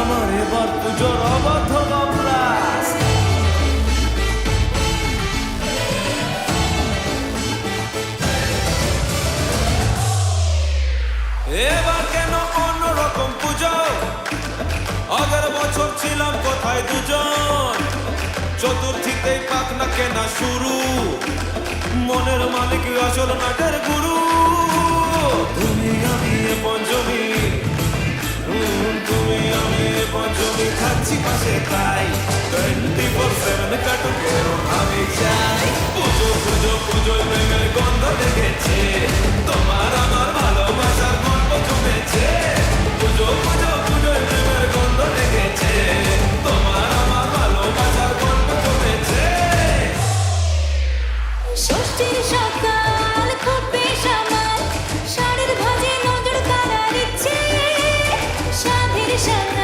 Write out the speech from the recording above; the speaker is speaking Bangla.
আমার এবার পুজোর অবদ্ধ বাবলাস এবার কেন অন্যরকম পুজো? আগের বছর ছিলাম কোথায় দুজন? চতুর্থীতেই পাক না কেনা শুরু। মনের মালিক আসল নাটের গুরু। পাশে তাই টোয়েন্টি ফোর সেভেন কাটুক আমি চাই পুজো পুজো পুজো প্রেমের গন্ধ লেগেছে তোমার আমার ভালোবাসার গল্প জমেছে পুজো পুজো পুজো প্রেমের গন্ধ লেগেছে তোমার আমার ভালোবাসার গল্প জমেছে ষষ্ঠীর সকাল খুব বেসামাল শাড়ির ভাজে নজর কাড়ার ইচ্ছে, সাধের সানাই